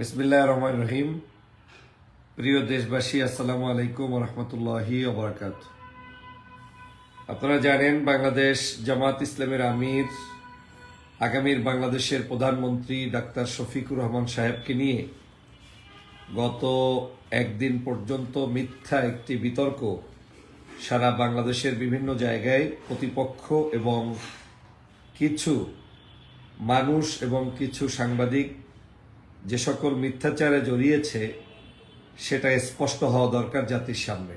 বিসমিল্লাহ রহমান রহিম। প্রিয় দেশবাসী, আসসালামু আলাইকুম রহমতুল্লাহি ওবরাকাত আপনারা জানেন, বাংলাদেশ জামাত ইসলামের আমির, আগামীর বাংলাদেশের প্রধানমন্ত্রী ডাক্তার শফিকুর রহমান সাহেবকে নিয়ে গত একদিন পর্যন্ত মিথ্যা একটি বিতর্ক সারা বাংলাদেশের বিভিন্ন জায়গায় প্রতিপক্ষ এবং কিছু মানুষ এবং কিছু সাংবাদিক যে সকল মিথ্যাচারে জড়িয়েছে, সেটা স্পষ্ট হওয়া দরকার জাতির সামনে।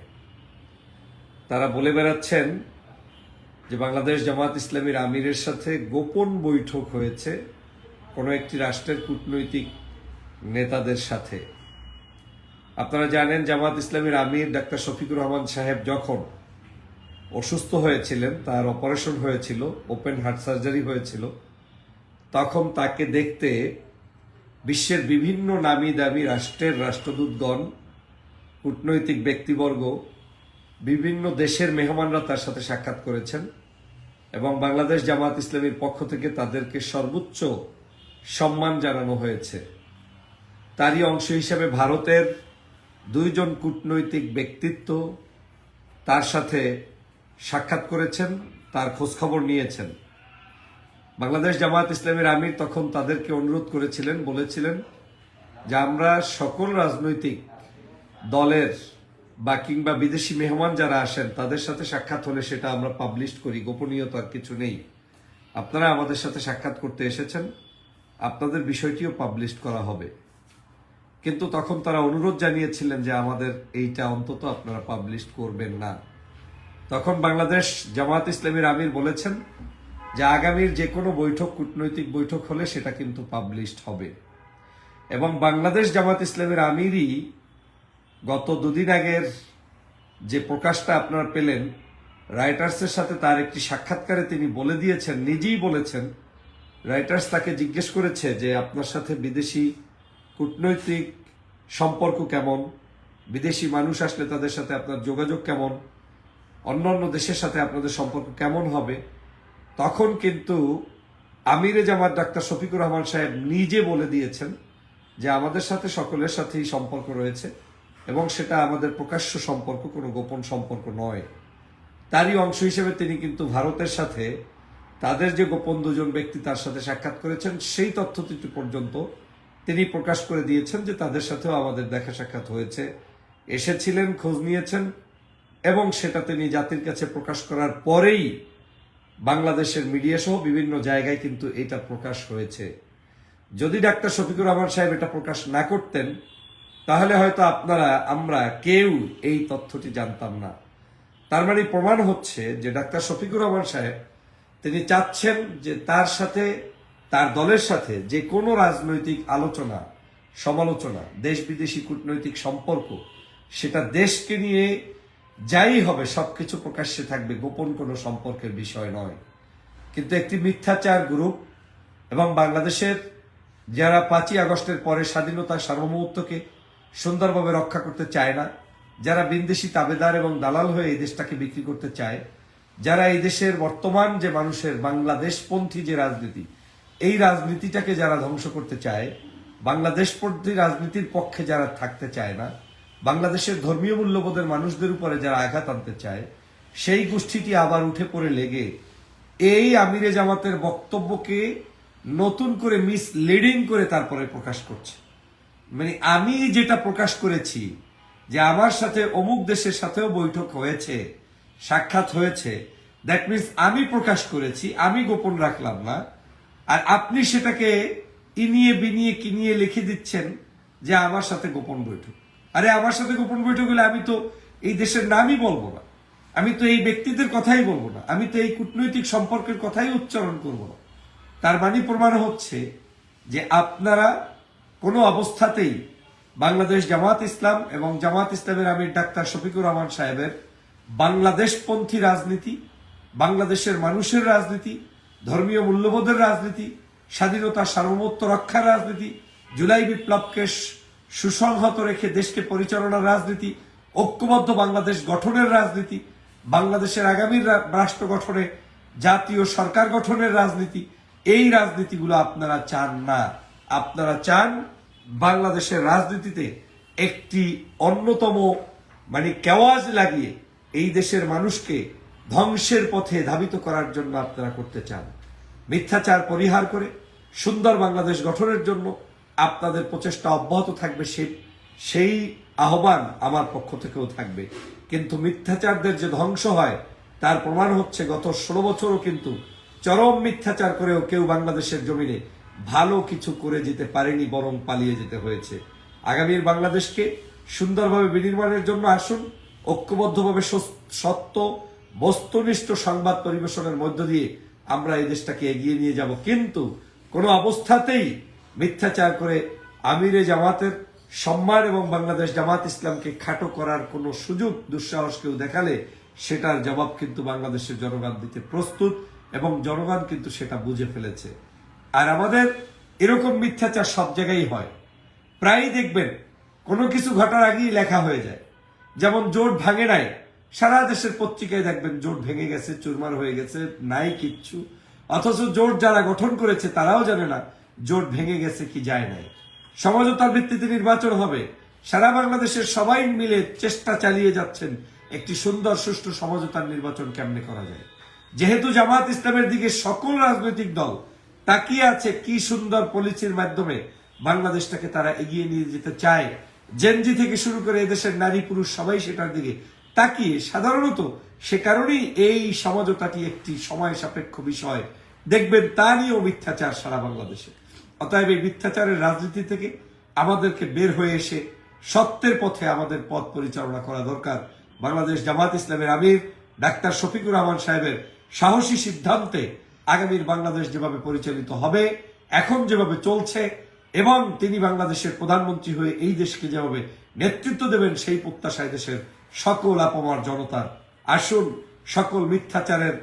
তারা বলে বেড়াচ্ছেন যে বাংলাদেশ জামাত ইসলামীর আমিরের সাথে গোপন বৈঠক হয়েছে কোনো একটি রাষ্ট্রের কূটনৈতিক নেতাদের সাথে। আপনারা জানেন জামাত ইসলামীর আমির ডাক্তার শফিকুর রহমান সাহেব যখন অসুস্থ হয়েছিলেন, তার অপারেশন হয়েছিল, ওপেন হার্ট সার্জারি হয়েছিল, তখন তাকে দেখতে বিশ্বের বিভিন্ন নামি দামি রাষ্ট্রের রাষ্ট্রদূতগণ, কূটনৈতিক ব্যক্তিবর্গ, বিভিন্ন দেশের মেহমানরা তার সাথে সাক্ষাৎ করেছেন এবং বাংলাদেশ জামাত ইসলামীর পক্ষ থেকে তাদেরকে সর্বোচ্চ সম্মান জানানো হয়েছে। তারই অংশ হিসেবে ভারতের দুইজন কূটনৈতিক ব্যক্তিত্ব তার সাথে সাক্ষাৎ করেছেন, তার খোঁজখবর নিয়েছেন। বাংলাদেশ জামাত ইসলামের আমির তখন তাদেরকে অনুরোধ করেছিলেন, বলেছিলেন যে আমরা সকল রাজনৈতিক দলের বা কিংবা বিদেশি মেহমান যারা আসেন, তাদের সাথে সাক্ষাৎ হলে সেটা আমরা পাবলিশ করি। গোপনীয়তার কিছু নেই। আপনারা আমাদের সাথে সাক্ষাৎ করতে এসেছেন। আপনাদের বিষয়টিও পাবলিশ করা হবে। কিন্তু তখন তারা অনুরোধ জানিয়েছিলেন যে আমাদের এইটা অন্তত আপনারা পাবলিশ করবেন না। তখন বাংলাদেশ জামাত ইসলামীর আমির বলেছেন যে আগামীর যে কোনো বৈঠক, কূটনৈতিক বৈঠক হলে সেটা কিন্তু পাবলিশড হবে। এবং বাংলাদেশ জামাত ইসলামের আমিরই গত দুদিন আগের যে প্রকাশটা আপনারা পেলেন, রাইটার্সের সাথে তার একটি সাক্ষাৎকারে তিনি বলে দিয়েছেন, নিজেই বলেছেন, রাইটার্স তাকে জিজ্ঞেস করেছে যে আপনার সাথে বিদেশি কূটনৈতিক সম্পর্ক কেমন, বিদেশি মানুষ আসলে তাদের সাথে আপনার যোগাযোগ কেমন, অন্যান্য দেশের সাথে আপনাদের সম্পর্ক কেমন হবে তখন কিন্তু আমিরে জামাত ডাক্তার শফিকুর রহমান সাহেব নিজে বলে দিয়েছেন যে আমাদের সাথে সকলের সাথেই সম্পর্ক রয়েছে এবং সেটা আমাদের প্রকাশ্য সম্পর্ক, কোনো গোপন সম্পর্ক নয়। তারই অংশ হিসেবে তিনি কিন্তু ভারতের সাথে তাদের যে গোপন দুজন ব্যক্তি তার সাথে সাক্ষাৎ করেছেন, সেই তথ্যটি পর্যন্ত তিনি প্রকাশ করে দিয়েছেন যে তাদের সাথেও আমাদের দেখা সাক্ষাৎ হয়েছে। এসেছিলেন, খোঁজ নিয়েছেন এবং সেটা তিনি জাতির কাছে প্রকাশ করার পরেই বাংলাদেশের মিডিয়া সহ বিভিন্ন জায়গায় কিন্তু এটা প্রকাশ হয়েছে। যদি ডাক্তার শফিকুর রহমান সাহেব এটা প্রকাশ না করতেন, তাহলে হয়তো আপনারা, আমরা কেউ এই তথ্যটি জানতাম না। তার মানে প্রমাণ হচ্ছে যে ডাক্তার শফিকুর রহমান সাহেব, তিনি চাচ্ছেন যে তার সাথে, তার দলের সাথে যে কোনো রাজনৈতিক আলোচনা, সমালোচনা দেশ বিদেশি কূটনৈতিক সম্পর্ক, সেটা দেশকে নিয়ে যাই হবে, সবকিছু প্রকাশ্যে থাকবে, গোপন কোনো সম্পর্কের বিষয় নয়। কিন্তু একটি মিথ্যাচার গ্রুপ এবং বাংলাদেশের যারা পাঁচই আগস্টের পরে স্বাধীনতার সার্বভৌমত্বকে সুন্দরভাবে রক্ষা করতে চায় না, যারা বিন্দেশি তাবেদার এবং দালাল হয়ে এই দেশটাকে বিক্রি করতে চায়, যারা এই দেশের বর্তমান যে মানুষের বাংলাদেশপন্থী যে রাজনীতি, এই রাজনীতিটাকে যারা ধ্বংস করতে চায়, বাংলাদেশপন্থী রাজনীতির পক্ষে যারা থাকতে চায় না বাংলাদেশের ধর্মীয় মূল্যবোধের মানুষদের উপরে যারা আঘাত আনতে চায়, সেই গোষ্ঠীটি আবার উঠে পড়ে লেগে এই আমিরে জামাতের বক্তব্যকে নতুন করে মিসলিডিং করে তারপরে প্রকাশ করছে। মানে আমি যেটা প্রকাশ করেছি, যে আমার সাথে অমুক দেশের সাথেও বৈঠক হয়েছে, সাক্ষাৎ হয়েছে দ্যাট মিনস আমি প্রকাশ করেছি, আমি গোপন রাখলাম না, আর আপনি সেটাকে ইনিয়ে বিনিয়ে কিনিয়ে লিখে দিচ্ছেন যে আমার সাথে গোপন বৈঠক। আরে আমার সাথে গোপন বৈঠক হলে আমি তো এই দেশের নামই বলব না। আমি তো এই ব্যক্তিদের কথাই বলব না। আমি তো এই কূটনৈতিক সম্পর্কের কথাই উচ্চারণ করব না। তার মানে প্রমাণ হচ্ছে যে আপনারা কোনো অবস্থাতেই বাংলাদেশ জামাত ইসলাম এবং জামাত ইসলামের আমির ডাক্তার শফিকুর রহমান সাহেবের বাংলাদেশপন্থী রাজনীতি, বাংলাদেশের মানুষের রাজনীতি, ধর্মীয় মূল্যবোধের রাজনীতি, স্বাধীনতা সার্বভৌমত্ব রক্ষার রাজনীতি, জুলাই বিপ্লবকে সুসংহত রেখে দেশকে পরিচালনার রাজনীতি, ঐক্যবদ্ধ বাংলাদেশ গঠনের রাজনীতি, বাংলাদেশের আগামী রাষ্ট্র গঠনে, জাতীয় সরকার গঠনের রাজনীতি, এই রাজনীতিগুলো আপনারা চান না। আপনারা চান বাংলাদেশের রাজনীতিতে একটি অন্যতম মানে কেওয়াজ লাগিয়ে এই দেশের মানুষকে ধ্বংসের পথে ধাবিত করার জন্য আপনারা করতে চান। মিথ্যাচার পরিহার করে, সুন্দর বাংলাদেশ গঠনের জন্য আপনাদের প্রচেষ্টা অব্যাহত থাকবে সেই সেই আহ্বান আমার পক্ষ থেকেও থাকবে। কিন্তু মিথ্যাচারদের যে ধ্বংস হয়, তার প্রমাণ হচ্ছে গত ষোলো বছরও কিন্তু চরম মিথ্যাচার করেও কেউ বাংলাদেশের জমিনে ভালো কিছু করে যেতে পারেনি, বরং পালিয়ে যেতে হয়েছে। আগামীর বাংলাদেশকে সুন্দরভাবে বিনির্মাণের জন্য আসুন, ঐক্যবদ্ধভাবে সত্য, বস্তুনিষ্ঠ সংবাদ পরিবেশনের মধ্য দিয়ে আমরা এই দেশটাকে এগিয়ে নিয়ে যাব। কিন্তু কোনো অবস্থাতেই মিথ্যাচার করে আমিরে জামাতের সম্মান এবং বাংলাদেশ জামাত ইসলামকে খাটো করার কোনো সুযোগ, দুঃসাহস কেউ দেখালে সেটার জবাব কিন্তু বাংলাদেশের জনগণ দিতে প্রস্তুত এবং জনগণ কিন্তু সেটা বুঝে ফেলেছে। আর আমাদের এরকম মিথ্যাচার সব জায়গায় হয়। প্রায়ই দেখবেন কোনো কিছু ঘটার আগেই লেখা হয়ে যায়। যেমন জোট ভাঙে নাই, সারা দেশের পত্রিকায় দেখবেন জোট ভেঙে গেছে, চুরমার হয়ে গেছে, নাই কিচ্ছু। অথচ জোট যারা গঠন করেছে তারাও জানে না জোট ভেঙে গেছে কি যায় নাই। সমঝোতার ভিত্তিতে নির্বাচন হবে। সারা বাংলাদেশের সবাই মিলে চেষ্টা চালিয়ে যাচ্ছেন একটি সুন্দর, সুষ্ঠু সমঝোতার নির্বাচন কেমনে করা যায়। যেহেতু জামাত ইসলামের দিকে সকল রাজনৈতিক দল তাকিয়ে আছে কি সুন্দর পলিসির মাধ্যমে বাংলাদেশটাকে তারা এগিয়ে নিয়ে যেতে চায় জেনজি থেকে শুরু করে এদেশের নারী পুরুষ সবাই সেটার দিকে তাকিয়ে, সাধারণত সে কারণেই এই সমঝোতাটি একটি সময় সাপেক্ষ বিষয়। দেখবেন তা নিয়েও মিথ্যাচার সারা বাংলাদেশে। অতএব এই মিথ্যাচারের রাজনীতি থেকে আমাদেরকে বের হয়ে এসে সত্যের পথে আমাদের পথ পরিচালনা করা দরকার। বাংলাদেশ জামাত ইসলামের আমির ডাক্তার শফিকুর রহমান সাহেবের সাহসী সিদ্ধান্তে আগামীর বাংলাদেশ যেভাবে পরিচালিত হবে, এখন যেভাবে চলছে, এবং তিনি বাংলাদেশের প্রধানমন্ত্রী হয়ে এই দেশকে যেভাবে নেতৃত্ব দেবেন, সেই প্রত্যাশায় দেশের সকল আপমার জনতার আসুন, সকল মিথ্যাচারের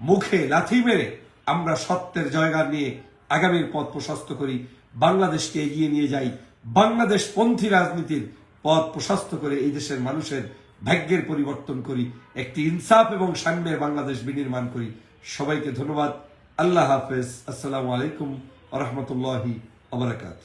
মুখে লাথি মেরে আমরা সত্যের জয়গান নিয়ে আগামীর পথ প্রশস্ত করি। বাংলাদেশকে এগিয়ে নিয়ে যাই। বাংলাদেশ পন্থী রাজনীতির পথ প্রশস্ত করে এই দেশের মানুষের ভাগ্যের পরিবর্তন করি। একটি ইনসাফ এবং সাম্যের বাংলাদেশ বিনির্মাণ করি। সবাইকে ধন্যবাদ। আল্লাহ হাফেজ। আসসালামু আলাইকুম রহমতুল্লাহি আবরাকাত